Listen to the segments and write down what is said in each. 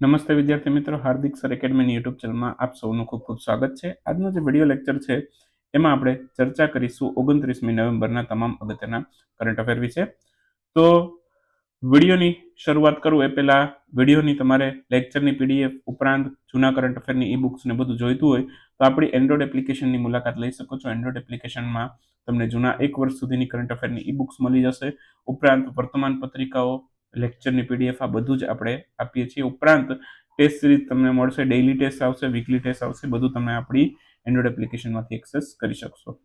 નમસ્તે વિદ્યાર્થી મિત્રો, હાર્દિક સર એકેડમીની યુટ્યુબ ચેનલમાં આપ સૌનું ખૂબ ખૂબ સ્વાગત છે. આજનો જે વીડિયો લેક્ચર છે, એમાં આપણે ચર્ચા કરીશું ઓગણત્રીસમી નવેમ્બરના તમામ અગત્યના કરંટ અફેર વિશે. તો વિડીયોની શરૂઆત કરું. એ પહેલાં વિડીયોની તમારે લેક્ચરની પીડીએફ ઉપરાંત જૂના કરંટ અફેરની ઈ બુક્સ ને બધું જોઈતું હોય, તો આપણી એન્ડ્રોઇડ એપ્લિકેશનની મુલાકાત લઈ શકો છો. એન્ડ્રોઇડ એપ્લિકેશનમાં તમને જૂના એક વર્ષ સુધીની કરંટ અફેરની ઈ બુક્સ મળી જશે. ઉપરાંત વર્તમાન પત્રિકાઓ લેક્ચરની પીડીએફ આ બધું જ આપણે આપીએ છીએ. ઉપરાંત ટેસ્ટ સિરીઝ તમને મળશે ડેઇલી ટેસ્ટ આવશે વીકલી ટેસ્ટ આવશે, બધું તમે આપણી એન્ડ્રોઇડ એપ્લિકેશનમાંથી એક્સેસ કરી શકશો.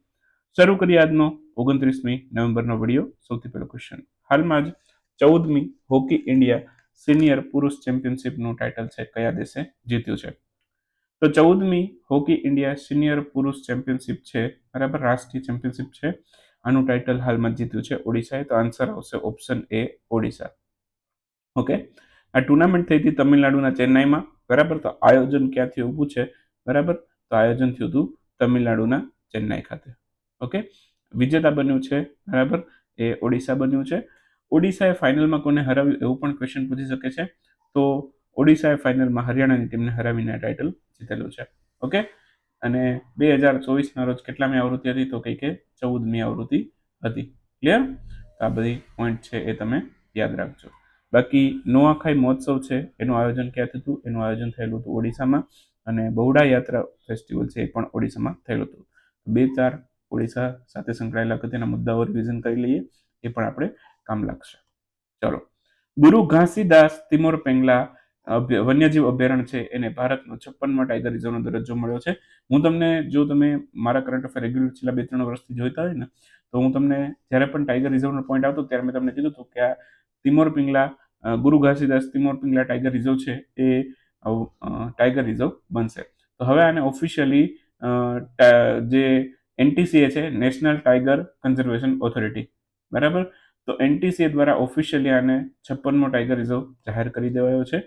શરૂ કરીએ આજનો ઓગણત્રીસમી નવેમ્બરનો વીડિયો સૌથી પહેલો ક્વેશ્ચન હાલમાં જ ચૌદમી હોકી ઇન્ડિયા સિનિયર પુરુષ ચેમ્પિયનશિપનું ટાઇટલ છે. કયા દેશે જીત્યું છે? તો ચૌદમી હોકી ઇન્ડિયા સિનિયર પુરુષ ચેમ્પિયનશિપ છે. બરાબર? રાષ્ટ્રીય ચેમ્પિયનશિપ છે. આનું ટાઇટલ હાલમાં જીત્યું છે ઓડિશાએ. તો આન્સર આવશે ઓપ્શન એ ઓડિશા. ઓકે? આ ટુર્નામેન્ટ થઈ હતી તમિલનાડુના ચેન્નાઈમાં, બરાબર? તો આયોજન ક્યાંથી ઊભું છે? બરાબર? તો આયોજન થયું હતું તમિલનાડુના ચેન્નાઈ ખાતે. ઓકે? વિજેતા બન્યું છે, બરાબર? એ ઓડિશા બન્યું છે. ઓડિશાએ ફાઇનલમાં કોને હરાવ્યું એવું પણ ક્વેશ્ચન પૂછી શકે છે. તો ઓડિશાએ ફાઇનલમાં હરિયાણાની ટીમને હરાવીને ટાઇટલ જીતેલું છે. ઓકે? અને બે હજાર ચોવીસના રોજ કેટલામી આવૃત્તિ હતી? તો કંઈ કે ચૌદમી આવૃત્તિ હતી. ક્લિયર આ બધી પોઈન્ટ છે એ તમે યાદ રાખજો. બાકી નોઆખાઈ મહોત્સવ છે, એનું આયોજન ક્યાં થયું? હતું એનું આયોજન થયેલું હતું ઓડિશામાં અને બહુડા યાત્રા ફેસ્ટિવલ છે એ પણ ઓડિશામાં થયેલું હતું. બે ચાર ઓડિશા સાથે સંકળાયેલા તેના મુદ્દાઓ રિવિઝન કરી લઈએ, એ પણ આપણે કામ લાગશે. ચલો. ગુરુ ઘાસીદાસ તિમોર પેંગલા વન્યજીવ અભયારણ્ય છે, એને ભારતનો છપ્પનમાં ટાઈગર રિઝર્વનો દરજ્જો મળ્યો છે. હું તમને, જો તમે મારા કરંટ અફેર રેગ્યુલર છેલ્લા બે ત્રણ વર્ષથી જોઈતા હોય ને, તો હું તમને જ્યારે પણ ટાઈગર રિઝર્વનો પોઈન્ટ આવતો ત્યારે મેં તમને કીધું હતું કે આ તિમોર પિંગલા ગુરુ ઘાસીદાસ તિમોર પિંગલા ટાઈગર રિઝર્વ છે એ ટાઈગર રિઝર્વ બનશે. તો હવે આને ઓફિશિયલી જે એનટીસીએ છે, નેશનલ ટાઈગર કન્ઝર્વેશન ઓથોરિટી. બરાબર? તો એનટીસીએ દ્વારા ઓફિશિયલી આને છપ્પનમો ટાઈગર રિઝર્વ જાહેર કરી દેવાયો છે.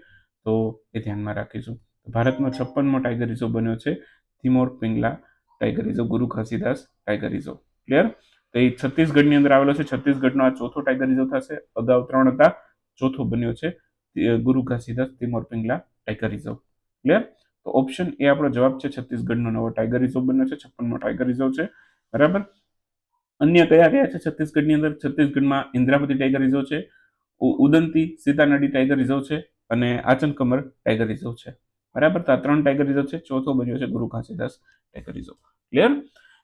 તો એ ધ્યાનમાં રાખીશું. ભારતનો છપ્પનમો ટાઈગર રિઝર્વ બન્યો છે, તિમોર પિંગલા ટાઈગર રિઝર્વ, ગુરુ ઘાસીદાસ ટાઈગર રિઝર્વ. ક્લિયર? તો એ છત્તીસગઢની અંદર આવેલો છે. છત્તીસગઢનો આ ચોથો ટાઈગર રિઝર્વ થશે. અગાઉ ત્રણ હતા. ચોથો બન્યો છે Guru Ghasidas Timor Pingla tiger reserve clear તો ઓપ્શન એ આપણો જવાબ છે છત્તીસગઢનો નવો ટાઈગર રિઝર્વ બન્યો છે, છપ્પનમો ટાઈગર રિઝર્વ છે. બરાબર? અન્ય કયા કયા છે છત્તીસગઢની અંદર? છત્તીસગઢમાં ઇન્દ્રાવતી ટાઈગર રિઝર્વ છે ઉદંતી, સીતાનડી ટાઈગર રિઝર્વ છે અને આચનકમર ટાઈગર રિઝર્વ છે. બરાબર? તો આ ત્રણ ટાઈગર રિઝર્વ છે, ચોથો બન્યો છે Guru Ghasidas tiger reserve clear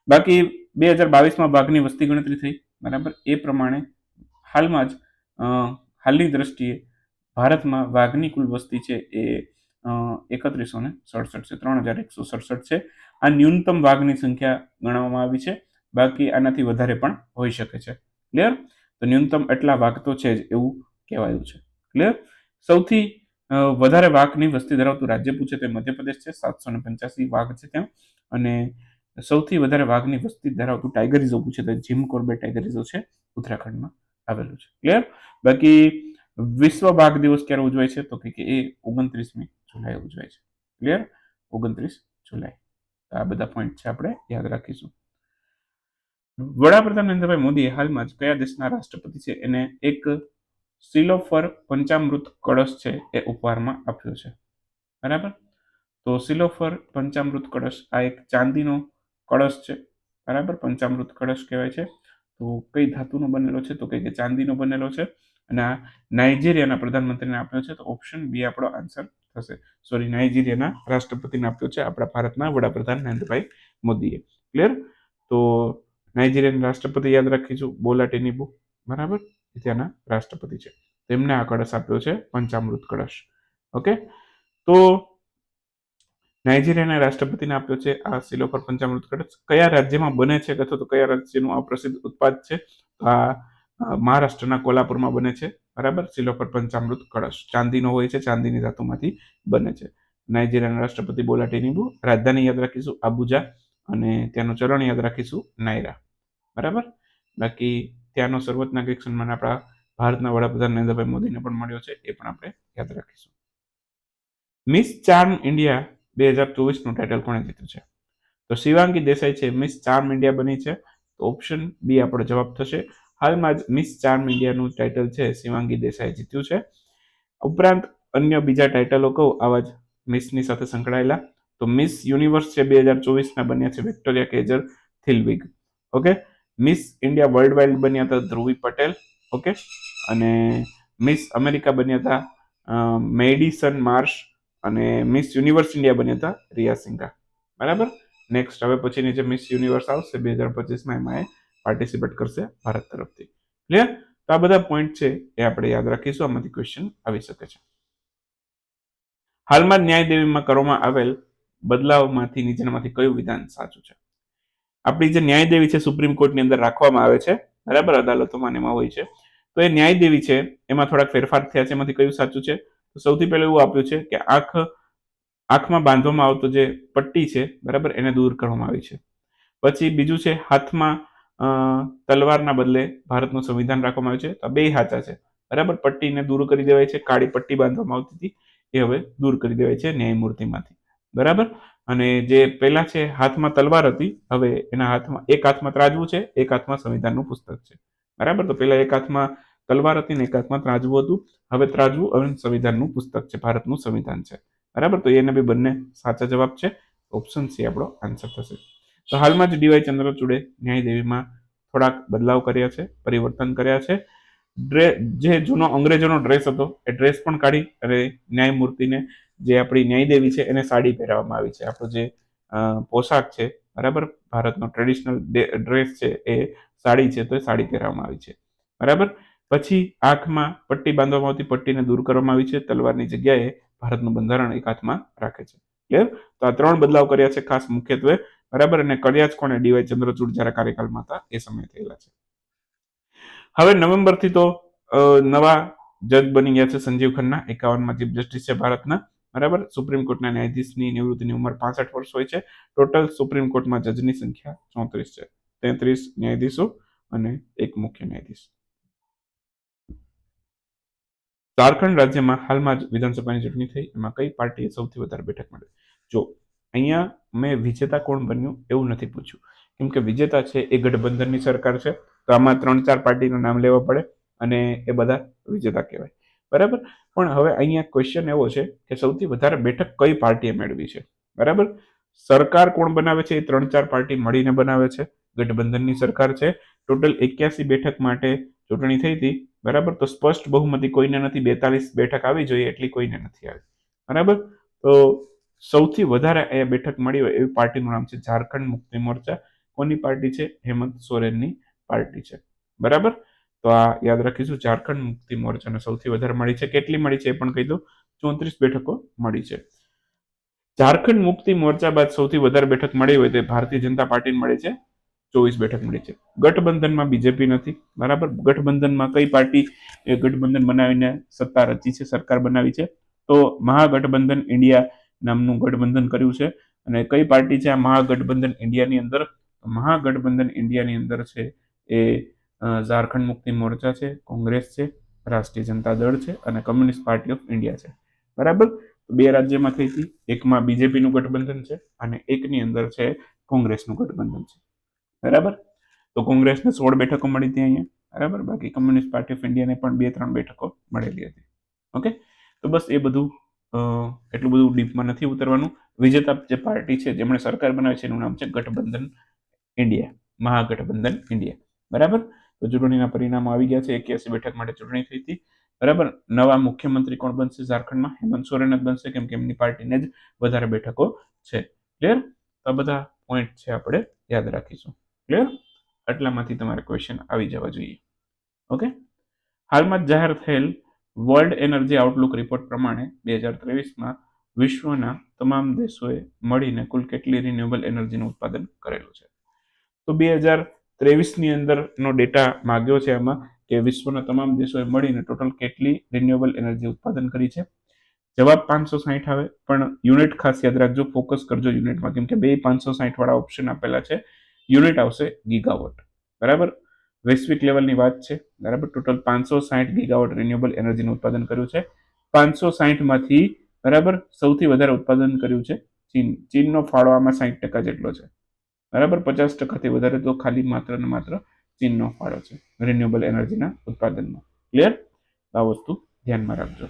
બાકી બે હજાર બાવીસમાં વાઘની વસ્તી ગણતરી થઈ. બરાબર? એ પ્રમાણે હાલમાં જ હાલની દ્રષ્ટિએ ભારતમાં વાઘની કુલ વસ્તી છે એ એકત્રીસો ને સડસઠ છે, ત્રણ હજાર એકસો સડસઠ છે. આ ન્યૂનતમ વાઘની સંખ્યા ગણવામાં આવી છે. બાકી આનાથી વધારે પણ હોઈ શકે છે. ક્લિયર તો ન્યૂનતમ એટલા વાઘ તો છે જ એવું કહેવાયું છે. ક્લિયર સૌથી વધારે વાઘની વસ્તી ધરાવતું રાજ્ય પૂછે તો મધ્યપ્રદેશ છે. સાતસો ને પંચ્યાસી વાઘ છે ત્યાં. અને સૌથી વધારે વાઘની વસ્તી ધરાવતું ટાઈગર રિઝર્વ પૂછે તો જીમ કોર્બેટ ટાઈગર રિઝર્વ છે ઉત્તરાખંડમાં. આવેલું છે. ક્લિયર બાકી વિશ્વ બાઘ દિવસ ક્યારે ઉજવાય છે? તો કે એ ઓગણત્રીસમી જુલાઈ ઉજવાય છે. ક્લિયર ઓગણત્રીસ જુલાઈ. આ બધા પોઈન્ટ છે આપણે યાદ રાખીશું. વડાપ્રધાન નરેન્દ્રભાઈ મોદીએ હાલમાં જ કયા દેશના રાષ્ટ્રપતિ છે? એને એક સિલોફર પંચામૃત કળશ છે એ ઉપહારમાં આપ્યો છે. બરાબર? તો સિલોફર પંચામૃત કળશ આ એક ચાંદીનો કળશ છે. બરાબર? પંચામૃત કળશ કહેવાય છે. તો કઈ ધાતુનો બનેલો છે? તો કે ચાંદીનો બનેલો છે? અને આ નાઇજીરિયાના પ્રધાનમંત્રીને આપ્યો છે, તો ઓપ્શન બી આપણો આન્સર થશે. સોરી નાઇજીરિયાના રાષ્ટ્રપતિને આપ્યો છે આપણા ભારતના વડાપ્રધાન નરેન્દ્રભાઈ મોદીએ. ક્લિયર તો નાઇજીરિયાના રાષ્ટ્રપતિ યાદ રાખીશું બોલા ટેનિબુ બરાબર? ત્યાંના રાષ્ટ્રપતિ છે. તેમને આ કળશ આપ્યો છે, પંચામૃત કળશ. ઓકે તો નાઇજીરિયાના રાષ્ટ્રપતિને આપ્યો છે આ સિલોફર પંચામૃત કળશ. કયા રાજ્યમાં બને છે અથવા તો કયા રાજ્યનું આ પ્રસિદ્ધ ઉત્પાદ છે? આ મહારાષ્ટ્રના કોલ્હાપુરમાં બને છે. બરાબર? સિલોફર પંચામૃત કળશ. ચાંદીનો હોય છે, ચાંદીની ધાતુમાંથી બને છે. નાઇજીરિયાના રાષ્ટ્રપતિ બોલા ટીનીબુ રાજધાની યાદ રાખીશું, આબુજા. અને ત્યાંનું ચરણ યાદ રાખીશું, નાયરા. બરાબર? બાકી ત્યાંનો સર્વોચ્ચ નાગરિક સન્માન આપણા ભારતના વડાપ્રધાન નરેન્દ્રભાઈ મોદીને પણ મળ્યો છે, એ પણ આપણે યાદ રાખીશું. મિસ ચાર્મ ઇન્ડિયા બે હજાર ચોવીસનું ટાઇટલ કોણે જીત્યું છે? તો શિવાંગી દેસાઈ છે મિસ ચાર્મ ઇન્ડિયા બની છે. તો ઓપ્શન બી આપણો જવાબ થશે. હાલમાં જ મિસ ચાર્મ ઇન્ડિયાનું ટાઇટલ છે, શિવાંગી દેસાઈ જીત્યું છે. ઉપરાંત અન્ય બીજા ટાઇટલો કહું, આવા જ મિસની સાથે સંકળાયેલા. તો મિસ યુનિવર્સ છે, બે હજાર ચોવીસના બન્યા છે Victoria Kjaer Theilvig okay Miss India worldwide બન્યા હતા ધ્રુવી પટેલ. ઓકે અને મિસ અમેરિકા બન્યા હતા મેડિસન માર્શ અને મિસ યુનિવર્સ ઇન્ડિયા બન્યા હતા, રિયા સિંઘા. બરાબર? નેક્સ્ટ હવે પછીની જે મિસ યુનિવર્સ આવશે, બે હજાર પચીસમાં એમાં એ પાર્ટિસિપેટ કરશે ભારત તરફથી. ક્લિયર તો આ બધા પોઈન્ટ છે એ આપણે યાદ રાખીશું, આમાંથી ક્વેશ્ચન આવી શકે છે. હાલમાં ન્યાય દેવીમાં કરવામાં આવેલ બદલાવમાંથી નીચેનામાંથી કયું વિધાન સાચું છે? આપણી જે ન્યાયદેવી છે સુપ્રીમ કોર્ટની અંદર રાખવામાં આવે છે, બરાબર? અદાલતોમાં એમાં હોય છે. તો એ ન્યાયદેવી છે, એમાં થોડાક ફેરફાર થયા છે, એમાંથી કયું સાચું છે? તો સૌથી પહેલું એવું આપ્યું છે કે આંખ, આંખમાં બાંધવામાં આવતો જે પટ્ટી છે, બરાબર, એને દૂર કરવામાં આવી છે. પછી બીજું છે હાથમાં તલવારના બદલે ભારતનું સંવિધાન રાખવામાં આવ્યું છે. તો બે હાચા છે, બરાબર? પટ્ટીને દૂર કરી દેવાય છે, કાળી પટ્ટી બાંધવામાં આવતી હતી, એ હવે દૂર કરી દેવાય છે ન્યાયમૂર્તિમાંથી, બરાબર? અને જે પહેલા છે હાથમાં તલવાર હતી, હવે એના હાથમાં, એક હાથમાં ત્રાજવું છે, એક હાથમાં સંવિધાનનું પુસ્તક છે, બરાબર? તો પહેલા એક હાથમાં તલવાર હતી ને એક ત્રાજવું હતું. હવે ત્રાજવું હવે સંવિધાનનું પુસ્તક છે, ભારતનું સંવિધાન છે. બરાબર? તો એને બી બંને સાચા જવાબ છે. ઓપ્શન સી આપણો આન્સર થશે. તો હાલમાં જ ડીવાય ચંદ્રચૂડે ન્યાયદેવીમાં થોડાક બદલાવ કર્યા છે, પરિવર્તન કર્યા છે. ડ્રે, જે જૂનો અંગ્રેજોનો ડ્રેસ હતો, એ ડ્રેસ પણ કાઢી અને ન્યાયમૂર્તિને જે આપણી ન્યાયદેવી છે, એને સાડી પહેરાવવામાં આવી છે. આપણો જે પોશાક છે, બરાબર? ભારતનો ટ્રેડિશનલ ડ્રેસ છે, એ સાડી છે, તો એ સાડી પહેરાવવામાં આવી છે. બરાબર? પછી આંખમાં પટ્ટી બાંધવામાં આવતી પટ્ટીને દૂર કરવામાં આવી છે. તલવારની જગ્યાએ ભારતનું બંધારણ એક હાથમાં રાખે છે. ક્લિયર તો આ ત્રણ બદલાવ કર્યા છે ખાસ મુખ્યત્વે. બરાબર? અને કર્યા જ કોને ડીવાય ચંદ્રચૂડ જ્યારે કાર્યકાળમાં હતા એ સમય થયેલા છે. હવે નવેમ્બરથી તો નવા જજ બની ગયા છે સંજીવ ખન્ના, એકાવનમાં ચીફ જસ્ટિસ છે ભારતના. બરાબર? સુપ્રીમ કોર્ટના ન્યાયાધીશની નિવૃત્તિની ઉંમર પાસઠ વર્ષ હોય છે. ટોટલ સુપ્રીમ કોર્ટમાં જજની સંખ્યા ચોત્રીસ છે. તેત્રીસ ન્યાયાધીશો અને એક મુખ્ય ન્યાયાધીશ. ઝારખંડ રાજ્યમાં હાલમાં જ વિધાનસભાની ચૂંટણી થઈ. એમાં કઈ પાર્ટીએ સૌથી વધારે બેઠક મળી? જો અહીંયા મેં વિજેતા કોણ બન્યું એવું નથી પૂછ્યું. કેમ કે વિજેતા છે એ ગઠબંધનની સરકાર છે, તો આમાં ત્રણ ચાર પાર્ટીનું નામ લેવા પડે અને એ બધા વિજેતા કહેવાય. બરાબર? પણ હવે અહીંયા ક્વેશ્ચન એવો છે કે સૌથી વધારે બેઠક કઈ પાર્ટીએ મેળવી છે? બરાબર? સરકાર કોણ બનાવે છે એ ત્રણ ચાર પાર્ટી મળીને બનાવે છે. ગઠબંધનની સરકાર છે. ટોટલ એક્યાસી બેઠક માટે ચૂંટણી થઈ હતી, બરાબર? તો સ્પષ્ટ બહુમતી કોઈને નથી, બેતાલીસ બેઠક આવી જોઈએ એટલી કોઈને નથી આવી. બરાબર? તો સૌથી વધારે અહીંયા બેઠક મળી હોય એવી પાર્ટીનું નામ છે ઝારખંડ મુક્તિ મોરચા. કોની પાર્ટી છે? હેમંત સોરેનની પાર્ટી છે. બરાબર? તો આ યાદ રાખીશું, ઝારખંડ મુક્તિ મોરચાને સૌથી વધારે મળી છે. કેટલી મળી છે એ પણ કહી દઉં. ચોત્રીસ બેઠકો મળી છે. ઝારખંડ મુક્તિ મોરચા બાદ સૌથી વધારે બેઠક મળી હોય તે ભારતીય જનતા પાર્ટીને મળી છે. ચોવીસ બેઠક મળી છે. ગઠબંધનમાં બીજેપી નથી. બરાબર? ગઠબંધનમાં કઈ પાર્ટી એ ગઠબંધન બનાવીને સત્તા રચી છે, સરકાર બનાવી છે? તો મહાગઠબંધન ઇન્ડિયા નામનું ગઠબંધન કર્યું છે. અને કઈ પાર્ટી છે આ મહાગઠબંધન ઇન્ડિયાની અંદર? મહાગઠબંધન ઇન્ડિયાની અંદર છે એ ઝારખંડ મુક્તિ મોરચા છે, કોંગ્રેસ છે, રાષ્ટ્રીય જનતા દળ છે અને કમ્યુનિસ્ટ પાર્ટી ઓફ ઇન્ડિયા છે. બરાબર? બે રાજ્યમાં થઈ હતી. એકમાં બીજેપીનું ગઠબંધન છે અને એકની અંદર છે કોંગ્રેસનું ગઠબંધન છે. બરાબર? તો કોંગ્રેસને સોળ બેઠકો મળી હતી અહીંયા, બરાબર? બાકી કમ્યુનિસ્ટ પાર્ટી ઓફ ઇન્ડિયાને પણ બે ત્રણ બેઠકો મળેલી હતી. ઓકે? તો બસ એ બધું એટલું બધું ડીપમાં નથી ઉતરવાનું. વિજેતા જે પાર્ટી છે, જેમણે સરકાર બનાવી છે, એનું નામ છે ગઠબંધન ઇન્ડિયા, મહાગઠબંધન ઇન્ડિયા. બરાબર? તો ચૂંટણીના પરિણામો આવી ગયા છે. એક્યાસી બેઠક માટે ચૂંટણી થઈ હતી. બરાબર? નવા મુખ્યમંત્રી કોણ બનશે ઝારખંડમાં? હેમંત સોરેન જ બનશે, કેમ કે એમની પાર્ટીને જ વધારે બેઠકો છે. ક્લિયર આ બધા પોઈન્ટ છે, આપણે યાદ રાખીશું. ક્લિયર આટલામાંથી તમારે ક્વેશ્ચન આવી જવા જોઈએ. ઓકે હાલમાં જાહેર થયેલ વર્લ્ડ એનર્જી આઉટલુક રિપોર્ટ પ્રમાણે બે હજાર ત્રેવીસમાં વિશ્વના તમામ દેશોએ મળીને કુલ કેટલી રિન્યુએબલ એનર્જીનું ઉત્પાદન કરેલું છે? તો બે હજાર ત્રેવીસની અંદરનો ડેટા માગ્યો છે આમાં કે વિશ્વના તમામ દેશોએ મળીને ટોટલ કેટલી રિન્યુએબલ એનર્જી ઉત્પાદન કરી છે? જવાબ પાંચસો સાહીઠ આવે, પણ યુનિટ ખાસ યાદ રાખજો ફોકસ કરજો યુનિટમાં કેમ કે બે પાંચસો સાહીઠ વાળા ઓપ્શન આપેલા છે. યુનિટ આવશે ગીગાવોટ. બરાબર? વૈશ્વિક લેવલની વાત છે. બરાબર? ટોટલ પાંચસો સાહીઠ ગીગાવોટ રિન્યુએબલ એનર્જીનું ઉત્પાદન કર્યું છે. પાંચસો સાહીઠમાંથી બરાબર? સૌથી વધારે ઉત્પાદન કર્યું છે ચીન. ચીનનો ફાળો આમાં સાહીઠ ટકા જેટલો છે. બરાબર? પચાસ ટકાથી વધારે તો ખાલી માત્ર ને માત્ર ચીનનો ફાળો છે રિન્યુએબલ એનર્જીના ઉત્પાદનમાં. ક્લિયર આ વસ્તુ ધ્યાનમાં રાખજો.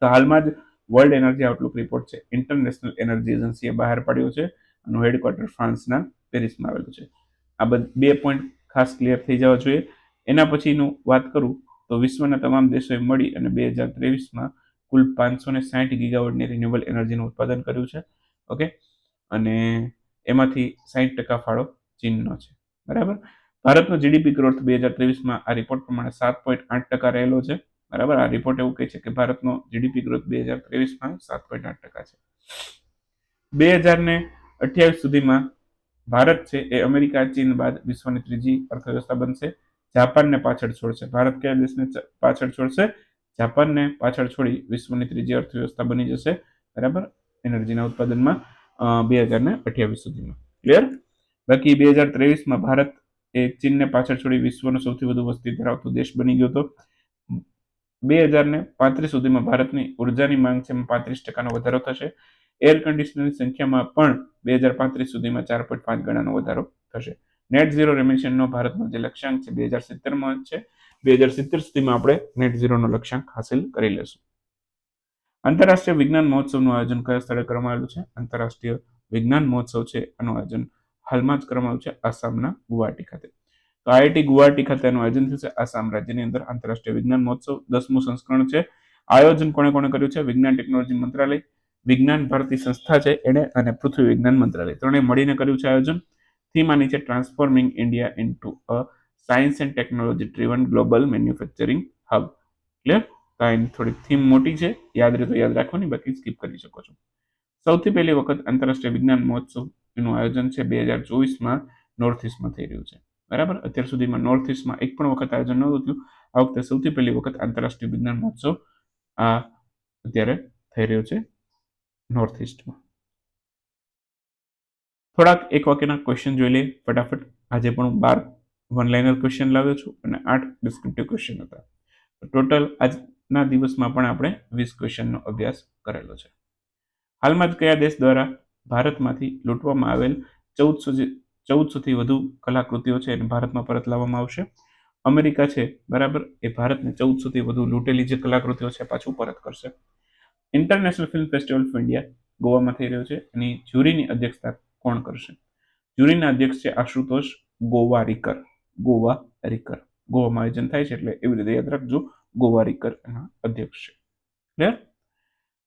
તો હાલમાં જ વર્લ્ડ એનર્જી આઉટલુક રિપોર્ટ છે. ઇન્ટરનેશનલ એનર્જી એજન્સીએ બહાર પાડ્યો છે. આનું હેડક્વાર્ટર ફ્રાન્સના પેરિસમાં આવેલું છે. આ બે પોઈન્ટ ખાસ ક્લિયર થઈ જવા જોઈએ. એના પછીનું વાત કરું તો વિશ્વના તમામ દેશોએ મળી અને બે હજાર ત્રેવીસમાં કુલ પાંચસો ને સાઠ ગીગાવોટની રિન્યુએબલ એનર્જીનું ઉત્પાદન કર્યું છે. ઓકે? અને એમાંથી સાઠ ટકા ફાળો ચીનનો છે. બરાબર? ભારતનો જીડીપી ગ્રોથ બે હજાર ત્રેવીસમાં આ રિપોર્ટ પ્રમાણે સાત પોઈન્ટ આઠ ટકા રહેલો છે. બરાબર? આ રિપોર્ટ એવું કહે છે કે ભારતનો જીડીપી ગ્રોથ બે હજાર ત્રેવીસમાં સાત પોઈન્ટ આઠ ટકા છે. બે હજાર ને અઠ્યાવીસ સુધીમાં ભારત છે એ અમેરિકા, ચીન બાદ વિશ્વની ત્રીજી અર્થવ્યવસ્થા બનશે. જાપાનને પાછળ છોડશે. ભારત કયા દેશને પાછળ છોડશે? જાપાનને પાછળ છોડી વિશ્વની ત્રીજી અર્થવ્યવસ્થા બની જશે. બરાબર? એનર્જીના ઉત્પાદનમાં બે હજાર ને અઠ્યાવીસ સુધીમાં. ક્લિયર બાકી બે હજાર ત્રેવીસમાં ભારત એ ચીનને પાછળ છોડી વિશ્વનો સૌથી વધુ વસ્તી ધરાવતો દેશ બની ગયો હતો. બે હજાર ને પાંત્રીસ સુધીમાં ભારતની ઉર્જાની માંગ છે પાંત્રીસ ટકાનો વધારો થશે. એર કન્ડિશનરની સંખ્યામાં પણ બે હજાર પાંત્રીસ સુધીમાં ચાર પોઈન્ટ પાંચ ગણાનો વધારો થશે. નેટ ઝીરો રેમિશનનો ભારતનો જે લક્ષ્યાંક છે, બે હજાર સિત્તેરમાં છે. બે હજાર સિત્તેર સુધીમાં આપણે નેટ ઝીરોનો લક્ષ્યાંક હાંસિલ કરી લેશું. આંતરરાષ્ટ્રીય વિજ્ઞાન મહોત્સવનું આયોજન કયા સ્થળે કરવામાં આવેલું છે? આંતરરાષ્ટ્રીય વિજ્ઞાન મહોત્સવ છે, આનું આયોજન હાલમાં જ કરવામાં આવ્યું છે, આસામના ગુવાહાટી ખાતે. તો આઈઆઈટી ગુવાહાટી ખાતે આનું આયોજન થશે આસામ રાજ્યની અંદર આંતરરાષ્ટ્રીય વિજ્ઞાન મહોત્સવ, દસમું સંસ્કરણ છે. આયોજન કોણે કોણે કર્યું છે? વિજ્ઞાન ટેકનોલોજી મંત્રાલય વિજ્ઞાન ભારતી સંસ્થા છે, એણે અને પૃથ્વી વિજ્ઞાન મંત્રાલય. ત્રણે મળીને કર્યું છે આયોજન. થીમ આની છે transforming India into a science and technology driven global manufacturing hub clear એની થોડીક થીમ મોટી છે. યાદ રહે તો યાદ રાખવાની, બાકી સ્કીપ કરી શકો છો. સૌથી પહેલી વખત આંતરરાષ્ટ્રીય વિજ્ઞાન મહોત્સવ એનું આયોજન છે બે હજાર ચોવીસમાં નોર્થ ઇસ્ટમાં થઈ રહ્યું છે. બરાબર? અત્યાર સુધીમાં નોર્થ ઇસ્ટમાં એક પણ વખત આયોજન નહોતું થયું. આ વખતે સૌથી પહેલી વખત આંતરરાષ્ટ્રીય વિજ્ઞાન મહોત્સવ આ અત્યારે થઈ રહ્યો છે. નોર્થ ઇસ્ટમાં થોડાક એક વાક્યના ક્વેશ્ચન જોઈ લઈએ. ફટાફટ. આજે પણ બાર વન લાઇનર ક્વેશ્ચન લાવ્યો છું અને આઠ ડિસ્ક્રિપ્ટિવ ક્વેશ્ચન હતા. ટોટલ આજના દિવસમાં પણ આપણે વીસ ક્વેશ્ચનનો અભ્યાસ કરેલો છે. હાલમાં જ કયા દેશ દ્વારા ભારતમાંથી લૂંટવામાં આવેલ ચૌદસો ચૌદસોથી વધુ કલાકૃતિઓ છે એને ભારતમાં પરત લાવવામાં આવશે? અમેરિકા છે, બરાબર? એ ભારતને ચૌદસોથી વધુ લૂંટેલી જે કલાકૃતિઓ છે પાછું પરત કરશે. International film festival of India ગોવામાં થઈ રહ્યો છે એની જ્યુરીની અધ્યક્ષતા કોણ કરશે? જ્યુરીના અધ્યક્ષ છે આશુતોષ ગોવા રિકર ગોવા રિકર ગોવામાં આયોજન થાય છે એટલે એવી રીતે યાદ રાખજો ગોવા રિકર એના અધ્યક્ષ છે. ક્લિયર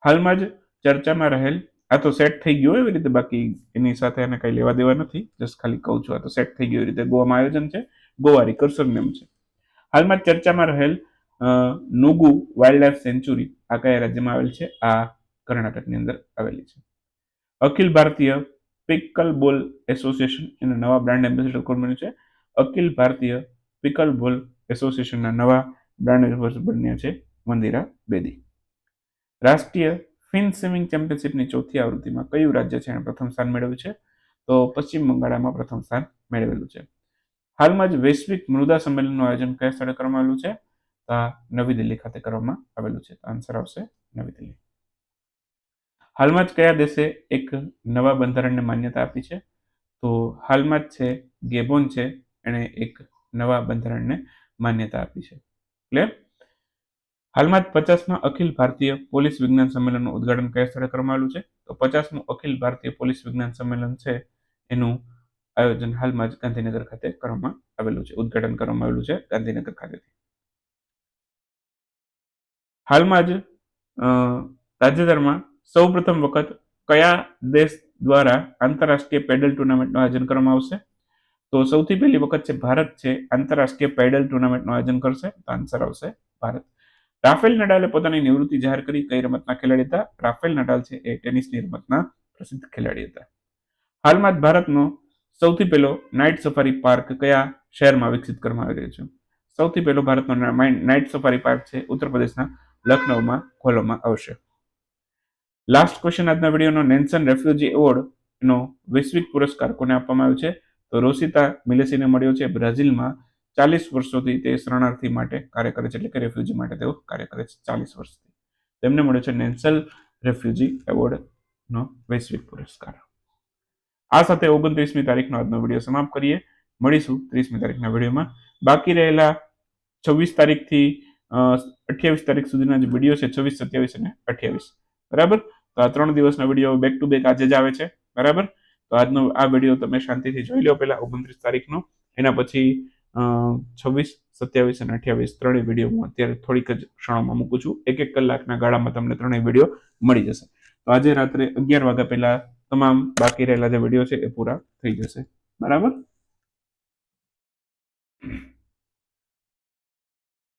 હાલમાં જ ચર્ચામાં રહેલ, આ તો સેટ થઈ ગયો એવી રીતે, બાકી એની સાથે એને કંઈ લેવા દેવા નથી જસ્ટ ખાલી કહું છું, આ તો સેટ થઈ ગયો એવી રીતે ગોવામાં આયોજન છે. ગોવા રિકર સરનેમ છે. હાલમાં ચર્ચામાં રહેલ નુગુ વાઇલ્ડ લાઈફ સેન્ચુરી આ કયા રાજ્યમાં આવેલ છે? આ કર્ણાટકની અંદર આવેલી છે. અખિલ ભારતીય પિકલ બોલ એસોસિએશન એના નવા બ્રાન્ડ એમ્બેસેડર કોણ બન્યું છે? અખિલ ભારતીય પિકલ બોલ એસોસિએશનના નવા બ્રાન્ડ એમ્બેસેડર બન્યા છે મંદિરા બેદી. રાષ્ટ્રીય ફિન સ્વિમિંગ ચેમ્પિયનશિપની ચોથી આવૃત્તિમાં કયું રાજ્ય છે? એણે પ્રથમ સ્થાન મેળવ્યું છે? તો પશ્ચિમ બંગાળમાં પ્રથમ સ્થાન મેળવેલું છે. હાલમાં જ વૈશ્વિક મૃદા સંમેલનનું આયોજન કયા સ્થળે કરવામાં આવેલું છે? આ નવી દિલ્હી ખાતે કરવામાં આવેલું છે. આન્સર આવશે નવી દિલ્હી. હાલમાં જ કયા દેશે એક નવા બંધારણને માન્યતા આપી છે? તો હાલમાં જ છે, ગેબોન છે, એણે એક નવા બંધારણને માન્યતા આપી છે. ક્લિયર હાલમાં જ પચાસમાં અખિલ ભારતીય પોલીસ વિજ્ઞાન સંમેલનનું ઉદઘાટન કયા સ્થળે કરવામાં આવેલું છે? તો પચાસમું અખિલ ભારતીય પોલીસ વિજ્ઞાન સંમેલન છે, એનું આયોજન હાલમાં જ ગાંધીનગર ખાતે કરવામાં આવેલું છે. ઉદઘાટન કરવામાં આવેલું છે ગાંધીનગર ખાતેથી. હાલમાં જ તાજેતરમાં સૌ પ્રથમ વખત કયા દેશ દ્વારા આંતરરાષ્ટ્રીય પેડલ ટુર્નામેન્ટનું આયોજન કરવામાં આવશે? તો સૌથી પહેલી વખત છે ભારત છે, આંતરરાષ્ટ્રીય પેડલ ટુર્નામેન્ટનું આયોજન કરશે, તો આન્સર આવશે ભારત. રાફેલ નડાલે પોતાની નિવૃત્તિ જાહેર કરી, કઈ રમતના ખેલાડી હતા? રાફેલ નડાલ છે, એ ટેનિસની રમતના પ્રસિદ્ધ ખેલાડી હતા. હાલમાં જ ભારતનો સૌથી પહેલો નાઇટ સફારી પાર્ક કયા શહેરમાં વિકસિત કરવામાં આવી રહ્યો છે? સૌથી પહેલો ભારતનો નાઇટ સફારી પાર્ક છે ઉત્તર પ્રદેશના લખનૌમાં ખોલવામાં આવશે. લાસ્ટ ક્વેશ્ચન આજના વિડીયોનો નેન્સન રેફ્યુજી એવોર્ડનો વૈશ્વિક પુરસ્કાર કોને આપવામાં આવ્યો છે? તો રોસિતા મિલેસીને મળ્યો છે બ્રાઝિલમાં. ચાલીસ વર્ષોથી તે શરણાર્થી માટે કાર્ય કરે છે, એટલે કે રેફ્યુજી માટે તેઓ કાર્ય કરે છે ચાલીસ વર્ષથી. તેમને મળ્યો છે નેન્સલ રેફ્યુજી એવોર્ડનો વૈશ્વિક પુરસ્કાર. આ સાથે ઓગણત્રીસમી તારીખનો આજનો વીડિયો સમાપ્ત કરીએ. મળીશું ત્રીસમી તારીખના વિડીયોમાં. બાકી રહેલા છવ્વીસ તારીખથી અઠ્યાવીસ તારીખ સુધીના જે વીડિયો છે, છવ્વીસ, સત્યાવીસ અને અઠ્યાવીસ. બરાબર? તો આ ત્રણ દિવસના વીડિયો બેક ટુ બેક આજે જ આવે છે. બરાબર? તો આજનો આ વીડિયો તમે શાંતિથી જોઈ લો પહેલા ઓગણત્રીસ તારીખનો. એના પછી છવ્વીસ, સત્યાવીસ અને અઠ્યાવીસ ત્રણેય વીડિયો હું અત્યારે થોડીક જ ક્ષણોમાં મૂકું છું. એક એક કલાકના ગાળામાં તમને ત્રણેય વીડિયો મળી જશે. તો આજે રાત્રે અગિયાર વાગ્યા પહેલા તમામ બાકી રહેલા જે વીડિયો છે એ પૂરા થઈ જશે. બરાબર?